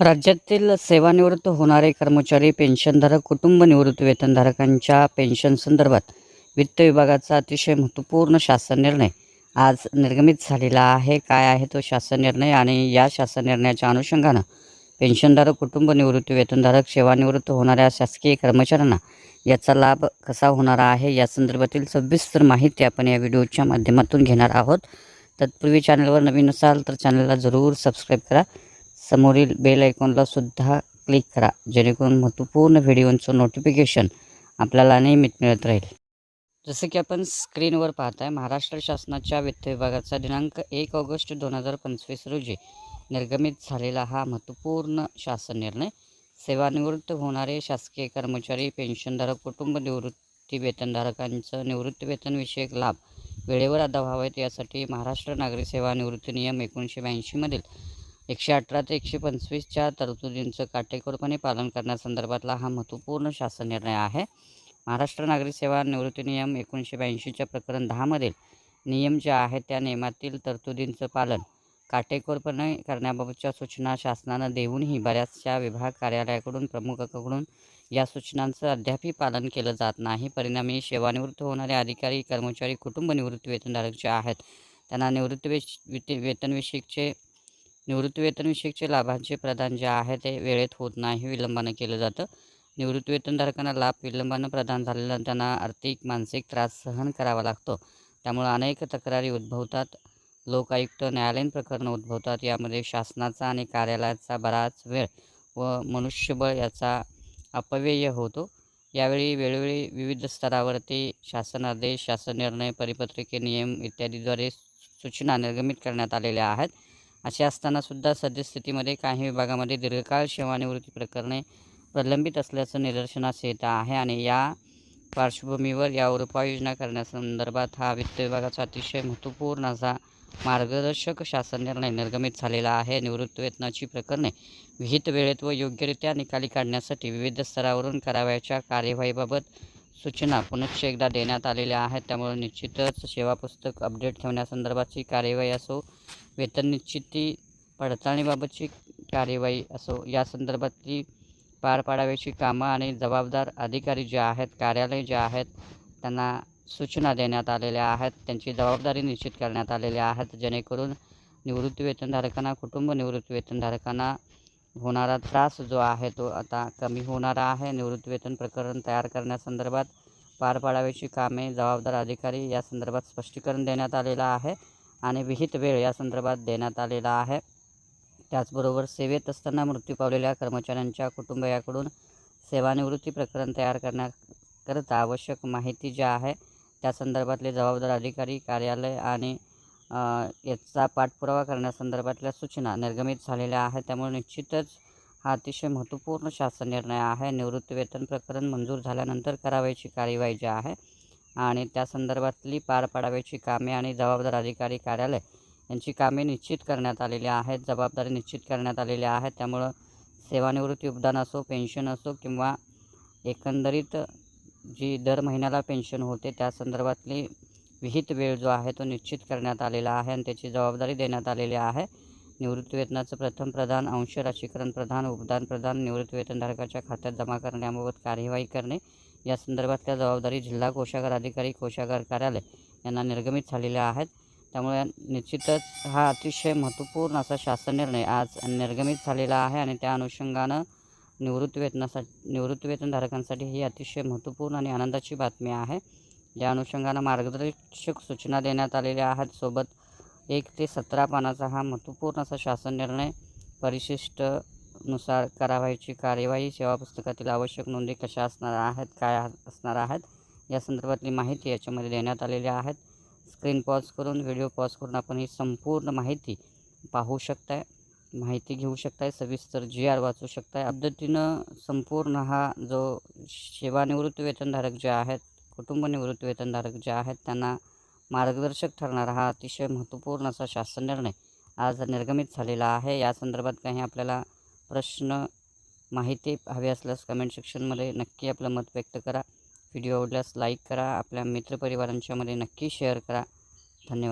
राज्यातील सेवानिवृत्त होणारे कर्मचारी पेन्शनधारक कुटुंब निवृत्ती वेतनधारकांच्या पेन्शन संदर्भात वित्त विभागाचा अतिशय महत्त्वपूर्ण शासन निर्णय आज निर्गमित झालेला आहे. काय आहे तो शासन निर्णय? आणि या शासन निर्णयाच्या अनुषंगानं पेन्शनधारक कुटुंब निवृत्ती वेतनधारक सेवानिवृत्त होणाऱ्या शासकीय कर्मचाऱ्यांना याचा लाभ कसा होणार आहे? या संदर्भातील सविस्तर माहिती आपण या व्हिडिओच्या माध्यमातून घेणार आहोत. तत्पूर्वी चॅनलवर नवीन असाल तर चॅनलला जरूर सबस्क्राईब करा. समोरील बेल आयकॉनला सुद्धा क्लिक करा जेणेकरून महत्त्वपूर्ण व्हिडिओंचं नोटिफिकेशन आपल्याला नियमित मिळत राहील. जसं की आपण स्क्रीनवर पाहताय महाराष्ट्र शासनाच्या वित्त विभागाचा दिनांक एक ऑगस्ट दोन हजार पंचवीस रोजी निर्गमित झालेला हा महत्त्वपूर्ण शासन निर्णय. सेवानिवृत्त होणारे शासकीय कर्मचारी पेन्शनधारक कुटुंब निवृत्ती वेतनधारकांचं निवृत्तीवेतनविषयक लाभ वेळेवर अदा व्हावेत यासाठी महाराष्ट्र नागरी सेवा निवृत्ती नियम एकोणीसशे ब्याऐंशीमधील एकशे अठरा ते एकशे पंचवीसच्या तरतुदींचं काटेकोरपणे पालन करण्यासंदर्भातला हा महत्त्वपूर्ण शासन निर्णय आहे. महाराष्ट्र नागरी सेवा निवृत्ती नियम एकोणीसशे ब्याऐंशीच्या प्रकरण दहामधील नियम जे आहेत त्या नियमातील तरतुदींचं पालन काटेकोरपणे करण्याबाबतच्या सूचना शासनानं देऊनही बऱ्याचशा विभाग कार्यालयाकडून प्रमुखाकडून या सूचनांचं अद्यापही पालन केलं जात नाही. परिणामी सेवानिवृत्त होणारे अधिकारी कर्मचारी कुटुंब निवृत्ती वेतनधारक जे आहेत त्यांना निवृत्ती वेत वेतनविषयीचे निवृत्ती वेतनविषयीचे लाभांचे प्रदान जे आहे ते वेळेत होत नाही विलंबानं केलं जातं. निवृत्ती वेतनधारकांना लाभ विलंबानं प्रदान झालेला त्यांना आर्थिक मानसिक त्रास सहन करावा लागतो. त्यामुळे अनेक तक्रारी उद्भवतात. लोकायुक्त न्यायालयीन प्रकरणं उद्भवतात. यामध्ये शासनाचा आणि कार्यालयाचा बराच वेळ व मनुष्यबळ याचा अपव्यय होतो. यावेळी वेळोवेळी विविध स्तरावरती शासन आदेश शासन निर्णय परिपत्रके नियम इत्यादीद्वारे सूचना निर्गमित करण्यात आलेल्या आहेत. असे असतानासुद्धा सद्यस्थितीमध्ये काही विभागामध्ये दीर्घकाळ सेवानिवृत्ती प्रकरणे प्रलंबित असल्याचं निदर्शनास येत आहे आणि या पार्श्वभूमीवर यावर उपाययोजना करण्यासंदर्भात हा वित्त विभागाचा अतिशय महत्त्वपूर्ण असा मार्गदर्शक शासन निर्णय निर्गमित झालेला आहे. निवृत्तीवेतनाची प्रकरणे विहित वेळेत व योग्यरित्या निकाली काढण्यासाठी विविध स्तरावरून करावयाच्या कार्यवाहीबाबत सूचना पुनश्च एकदा देण्यात आलेल्या आहेत. त्यामुळे निश्चितच सेवा पुस्तक अपडेट ठेवण्यासंदर्भातची कार्यवाही असो वेतन निश्चिती पडताळणीबाबतची कार्यवाही असो या संदर्भातली पार पाडाव्याची कामं आणि जबाबदार अधिकारी जे आहेत कार्यालय जे आहेत त्यांना सूचना देण्यात आलेल्या आहेत. त्यांची जबाबदारी निश्चित करण्यात आलेल्या आहेत जेणेकरून निवृत्ती वेतनधारकांना कुटुंब निवृत्ती वेतनधारकांना होणारा त्रास जो आहे तो आता कमी होणारा आहे. निवृत्तीवेतन प्रकरण तयार करण्यासंदर्भात पार पाडाव्याची कामे जबाबदार अधिकारी या संदर्भात स्पष्टीकरण देण्यात आलेलं आहे आणि विहित वेळ या संदर्भात देण्यात आलेला आहे. त्याचबरोबर सेवेत असताना मृत्यू पावलेल्या कर्मचाऱ्यांच्या कुटुंबियाकडून सेवानिवृत्ती प्रकरण तयार करण्याकरता आवश्यक माहिती जी आहे त्या संदर्भातले जबाबदार अधिकारी कार्यालय आणि याचा पाठपुरावा करण्यासंदर्भातल्या सूचना निर्गमित झालेल्या आहेत. त्यामुळे निश्चितच हा अतिशय महत्त्वपूर्ण शासन निर्णय आहे. निवृत्ती वेतन प्रकरण मंजूर झाल्यानंतर करावयाची कार्यवाही जी आहे आणि त्या संदर्भातली पार पाडावयाची कामे आणि जबाबदार अधिकारी कार्यालय यांची कामे निश्चित करण्यात आलेली आहेत. जबाबदारी निश्चित करण्यात आलेल्या आहेत त्यामुळं सेवानिवृत्ती योगदान असो पेन्शन असो किंवा एकंदरीत जी दर महिन्याला पेन्शन होते त्या संदर्भातली विहित वेळ जो आहे तो निश्चित करण्यात आलेला आहे आणि त्याची जबाबदारी देण्यात आलेली आहे. निवृत्ती वेतनाचं प्रथम प्रधान अंश राशीकरण प्रदान उपदान प्रदान निवृत्ती वेतनधारकाच्या खात्यात जमा करण्याबाबत कार्यवाही करणे या संदर्भातल्या जबाबदारी जिल्हा कोषागार अधिकारी कोषागार कार्यालय यांना निर्गमित झालेल्या आहेत. त्यामुळे निश्चितच हा अतिशय महत्त्वपूर्ण असा शासन निर्णय आज निर्गमित झालेला आहे आणि त्या अनुषंगानं निवृत्ती वेतनासाठी ही अतिशय महत्त्वपूर्ण आणि आनंदाची बातमी आहे. या अनुषंगानं मार्गदर्शक सूचना देण्यात आलेल्या आहेत. सोबत एक ते सतरा पानाचा हा महत्त्वपूर्ण असा शासन निर्णय परिशिष्टनुसार करावयाची कार्यवाही सेवा पुस्तकातील आवश्यक नोंदी कशा असणार आहेत काय असणार आहेत या संदर्भातली माहिती याच्यामध्ये देण्यात आलेली आहेत. स्क्रीन पॉज करून व्हिडिओ पॉज करून आपण ही संपूर्ण माहिती पाहू शकताय माहिती घेऊ शकताय सविस्तर जी आर वाचू शकताय. पद्धतीनं संपूर्ण हा जो सेवानिवृत्ती वेतनधारक जे आहेत कुटुंब निवृत्तीवेतनधारक जे आहेत त्यांना मार्गदर्शक ठरणारा हा अतिशय महत्त्वपूर्ण असा शासन निर्णय आज निर्गमित झालेला आहे. या संदर्भात काही आपल्याला प्रश्न माहिती हवी असल्यास कमेंट सेक्शनमध्ये नक्की आपलं मत व्यक्त करा. व्हिडिओ आवडल्यास लाईक करा. आपल्या मित्रपरिवारांच्यामध्ये नक्की शेअर करा. धन्यवाद.